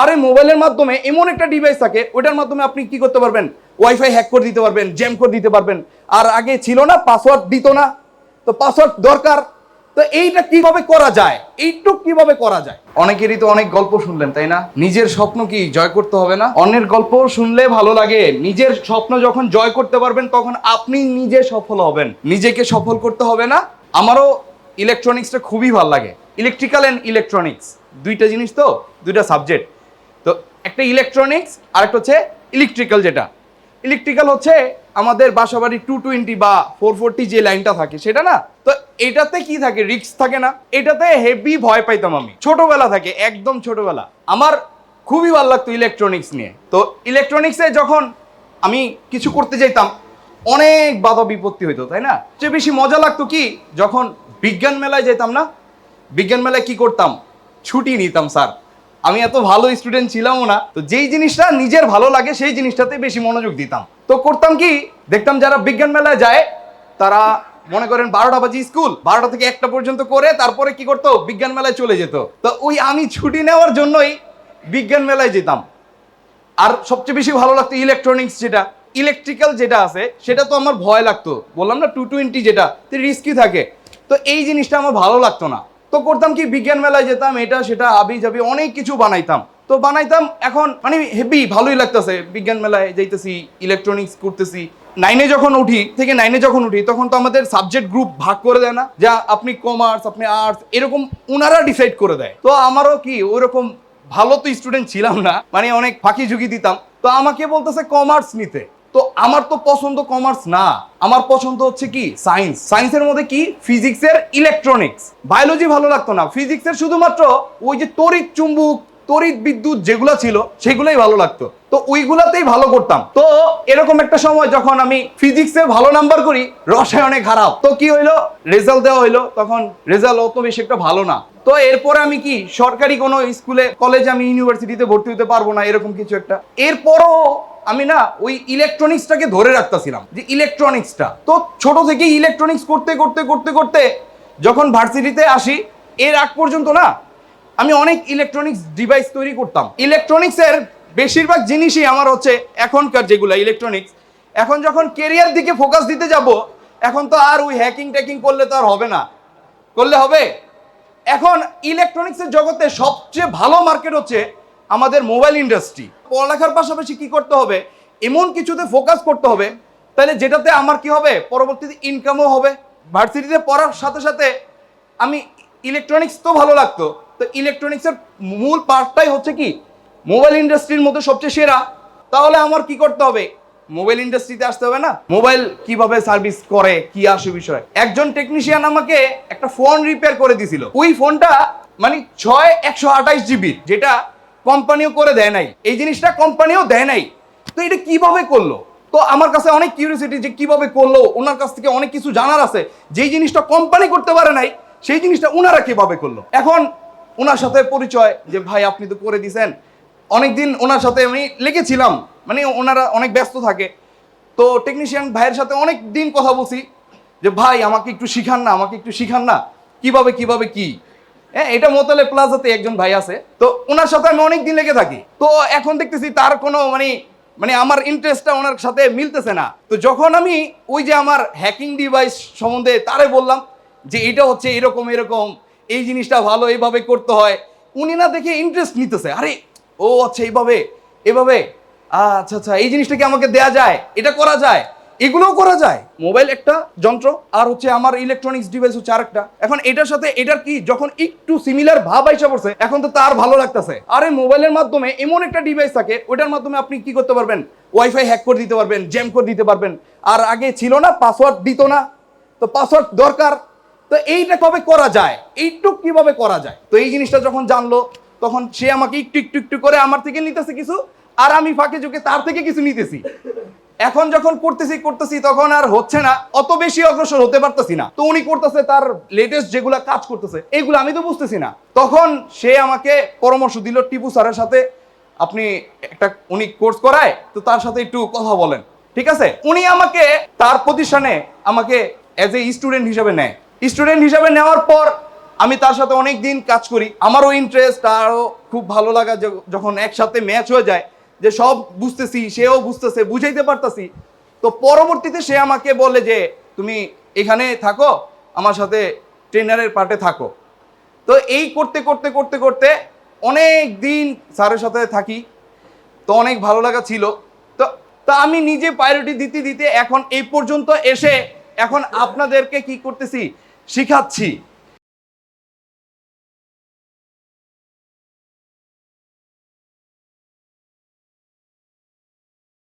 আরে মোবাইলের মাধ্যমে এমন একটা ডিভাইস থাকে ওইটার মাধ্যমে আপনি কি করতে পারবেন? ওয়াইফাই হ্যাক করে দিতে পারবেন জ্যাম করে দিতে পারবেন। আর আগে ছিল না পাসওয়ার্ড দিত না। তো পাসওয়ার্ড দরকার। তো এইটা কীভাবে করা যায়? এইটুক কীভাবে করা যায়? অনেকেরই তো অনেক গল্প শুনলেন তাই না? নিজের স্বপ্ন কি জয় করতে হবে না? অন্যের গল্প শুনলে ভালো লাগে। নিজের স্বপ্ন যখন জয় করতে পারবেন তখন আপনি নিজে সফল হবেন। নিজেকে সফল করতে হবে না। আমারও ইলেকট্রনিক্সটা খুবই ভালো লাগে। ইলেকট্রিক্যাল অ্যান্ড ইলেকট্রনিক্স দুইটা জিনিস তো দুইটা সাবজেক্ট একটা ইলেকট্রনিক্স আর একটা হচ্ছে ইলেকট্রিক্যাল যেটা। ইলেকট্রিক্যাল হচ্ছে আমাদের বাসাবাড়ি টু টোয়েন্টি বা ফোর ফোরটি যে লাইনটা থাকে, সেটা না? তো এটাতে কি থাকে? রিক্স থাকে না। এটাতে হেভি ভয় পাইতাম আমি। ছোটবেলা থাকে, একদম ছোটবেলা। আমার খুবই ভালো লাগতো ইলেকট্রনিক্স নিয়ে। তো ইলেকট্রনিক্সে যখন আমি কিছু করতে যাইতাম, অনেক বাধা বিপত্তি হইতো, তাই না? সবচেয়ে বেশি মজা লাগতো কি? যখন বিজ্ঞান মেলায় যেতাম না, বিজ্ঞান মেলায় কি করতাম? ছুটি নিতাম, স্যার। আমি এত ভালো স্টুডেন্ট ছিলামও না, তো যেই জিনিসটা নিজের ভালো লাগে সেই জিনিসটাতে বেশি মনোযোগ দিতাম। তো করতাম কি, দেখতাম যারা বিজ্ঞান মেলায় যায়, তারা মনে করেন বারোটা বাজে স্কুল বারোটা থেকে একটা পর্যন্ত করে তারপরে কি করতো, বিজ্ঞান মেলায় চলে যেত। তো ওই আমি ছুটি নেওয়ার জন্যই বিজ্ঞান মেলায় যেতাম। আর সবচেয়ে বেশি ভালো লাগতো ইলেকট্রনিক্স যেটা। ইলেকট্রিক্যাল যেটা আছে, সেটা তো আমার ভয় লাগতো। বললাম না টু টোয়েন্টি যেটা রিস্কি থাকে। তো এই জিনিসটা আমার ভালো লাগতো না। তো করতাম কি, বিজ্ঞান মেলায় যেতাম, এটা, সেটা, আবি যাবি, অনেক কিছু বানাইতাম। তো বানাইতাম এখন মানে হেভি, ভালোই লাগতেছে। বিজ্ঞান মেলায় যাইতেছি ইলেকট্রনিক্স করতেছি। নাইনে যখন উঠি, থেকে নাইনে যখন উঠি, তখন তো আমাদের সাবজেক্ট গ্রুপ ভাগ করে দেয় না। যা আপনি কমার্স আপনি আর্টস এরকম ওনারা ডিসাইড করে দেয়। তো আমারও কি ওইরকম ভালো তো স্টুডেন্ট ছিলাম না মানে অনেক ফাঁকি ঝুঁকি দিতাম। তো আমাকে বলতেছে কমার্স নিতে। আমার তো পছন্দ কমার্স না। আমার পছন্দ হচ্ছে কি? সায়েন্স সায়েন্সের মধ্যে কি? ফিজিক্সের ইলেকট্রনিক্স বায়োলজি ভালো লাগতো না। ফিজিক্সের শুধুমাত্র ওই যে তড়িৎ চুম্বুক, তড়িৎ বিদ্যুৎ যেগুলো ছিল, সেগুলোই ভালো লাগতো। তো ওইগুলাতেই ভালো করতাম। তো এরকম একটা সময় যখন আমি ফিজিক্সে ভালো নাম্বার করি, রসায়নে খারাপ। তো কি হইল? রেজাল্ট দেওয়া হইল। তখন রেজাল্ট অত বেশি একটা ভালো না। তো এরপরে আমি কি? সরকারি কোনো স্কুলে কলেজ আমি ইউনিভার্সিটিতে ভর্তি হতে পারব না, এরকম কিছু একটা। এরপরও আমি না ওই ইলেকট্রনিক্সটাকে ধরে রাখতেছিলাম, যে ইলেকট্রনিক্সটা তো ছোট থেকে ইলেকট্রনিক্স করতে করতে করতে করতে যখন ভার্সিটিতে আসি, এর আগ পর্যন্ত না আমি অনেক ইলেকট্রনিক্স ডিভাইস তৈরি করতাম। ইলেকট্রনিক্সের বেশিরভাগ জিনিসই আমার হচ্ছে এখনকার যেগুলো ইলেকট্রনিক্স এখন যখন কেরিয়ার দিকে ফোকাস দিতে যাব, এখন তো আর ওই হ্যাকিং ট্যাকিং করলে তো আর হবে না। করলে হবে? এখন ইলেকট্রনিক্সের জগতে সবচেয়ে ভালো মার্কেট হচ্ছে আমাদের মোবাইল ইন্ডাস্ট্রি। পড়ালেখার পাশাপাশি কি করতে হবে? এমন কিছুতে ফোকাস করতে হবে, তাহলে যেটাতে আমার কি হবে? পরবর্তীতে ইনকামও হবে। ভার্সিটিতে পড়ার সাথে সাথে আমি ইলেকট্রনিক্স তো ভালো লাগতো। তো ইলেকট্রনিক্সের মূল পার্টটাই হচ্ছে কি? মোবাইল ইন্ডাস্ট্রির মধ্যে সবচেয়ে সেরা। তাহলে আমার কি করতে হবে? মোবাইল ইন্ডাস্ট্রিতে আসতে হবে না? মোবাইল কীভাবে সার্ভিস করে? কি আসে বিষয়? একজন টেকনিশিয়ান আমাকে একটা ফোন রিপেয়ার করে দিছিল। ওই ফোনটা মানে ছয় একশো আঠাইশ জিবি যেটা কোম্পানিও করে দেয় নাই। এই জিনিসটা কোম্পানিও দেয় নাই। তো এটা কীভাবে করল? তো আমার কাছে অনেক কিউরিয়াসিটি যে কীভাবে করল? ওনার কাছ থেকে অনেক কিছু জানার আছে। যেই জিনিসটা কোম্পানি করতে পারে নাই, সেই জিনিসটা ওনারা কীভাবে করল? এখন ওনার সাথে পরিচয় যে, ভাই, আপনি তো করে দিছেন। অনেকদিন ওনার সাথে আমি লেগেছিলাম। মানে ওনারা অনেক ব্যস্ত থাকে। তো টেকনিশিয়ান ভাইয়ের সাথে অনেক দিন কথা বলছি যে, ভাই, আমাকে একটু শিখান না, আমাকে একটু শিখান না। কীভাবে কীভাবে, কি? হ্যাঁ এটা মোতালে প্লাজাতে একজন ভাই আছে। তো ওনার সাথে আমি অনেক দিন লেগে থাকি। তো এখন দেখতেছি তার কোনো মানে মানে আমার ইন্টারেস্টটা ওনার সাথে মিলতেছে না। তো যখন আমি ওই যে আমার হ্যাকিং ডিভাইস সম্বন্ধে তারে বললাম যে এটা হচ্ছে এরকম এরকম, এই জিনিসটা ভালো, এইভাবে করতে হয়, উনি না দেখে ইন্টারেস্ট নিতেছে। আরে, ও আচ্ছা এইভাবে এভাবে আচ্ছা আচ্ছা এই জিনিসটা কি আমাকে দেয়া যায়? এটা করা যায়? এগুলোও করা যায়। মোবাইল একটা যন্ত্র, আর হচ্ছে আমার ইলেকট্রনিক্স ডিভাইস হচ্ছে আরেকটা। এখন এটার সাথে এটার কি, যখন একটু সিমিলার ভাব আইসা পড়ছে, এখন তো তার ভালো লাগতেছে। আর মোবাইলের মাধ্যমে এমন একটা ডিভাইস থাকে, ওটার মাধ্যমে আপনি কি করতে পারবেন? ওয়াইফাই হ্যাক করে দিতে পারবেন জ্যাম করে দিতে পারবেন। আর আগে ছিল না পাসওয়ার্ড দিত না। তো পাসওয়ার্ড দরকার। তো এইটা কবে করা যায়? এইটুক কীভাবে করা যায়? তো এই জিনিসটা যখন জানলো, তখন সে আমাকে একটু একটু একটু করে আমার থেকে নিতেছে কিছু, আর আমি ফাঁকে ঝুঁকে তার থেকে কিছু নিতেছি। এখন যখন করতেছি করতেছি, তখন আর হচ্ছে না। অত বেশি অগ্রসর হতে পারতেছি না। তো উনি করতেছে তার লেটেস্ট যেগুলা কাজ করতেছে এইগুলো আমি তো বুঝতেছি না। তখন সে আমাকে পরামর্শ দিল, টিপু স্যারের সাথে আপনি একটা, উনি কোর্স করায়, তো তার সাথে একটু কথা বলেন। ঠিক আছে? উনি আমাকে তার প্রতিষ্ঠানে আমাকে অ্যাজ এ স্টুডেন্ট হিসাবে নেয়। স্টুডেন্ট হিসাবে নেওয়ার পর আমি তার সাথে অনেক দিন কাজ করি। আমারও ইন্টারেস্ট আরও খুব ভালো লাগা, যখন একসাথে ম্যাচ হয়ে যায় যে সব বুঝতেছি, সেও বুঝতেছে, বুঝাইতে পারতাছি। তো পরবর্তীতে সে আমাকে বলে যে, তুমি এখানে থাকো, আমার সাথে ট্রেনারের পার্টে থাকো। তো এই করতে করতে করতে করতে অনেক দিন স্যারের সাথে থাকি। তো অনেক ভালো লাগা ছিল। তো তো আমি নিজে প্রায়োরিটি দিতে দিতে এখন এই পর্যন্ত এসে এখন আপনাদেরকে কি করতেছি, শিখাচ্ছি।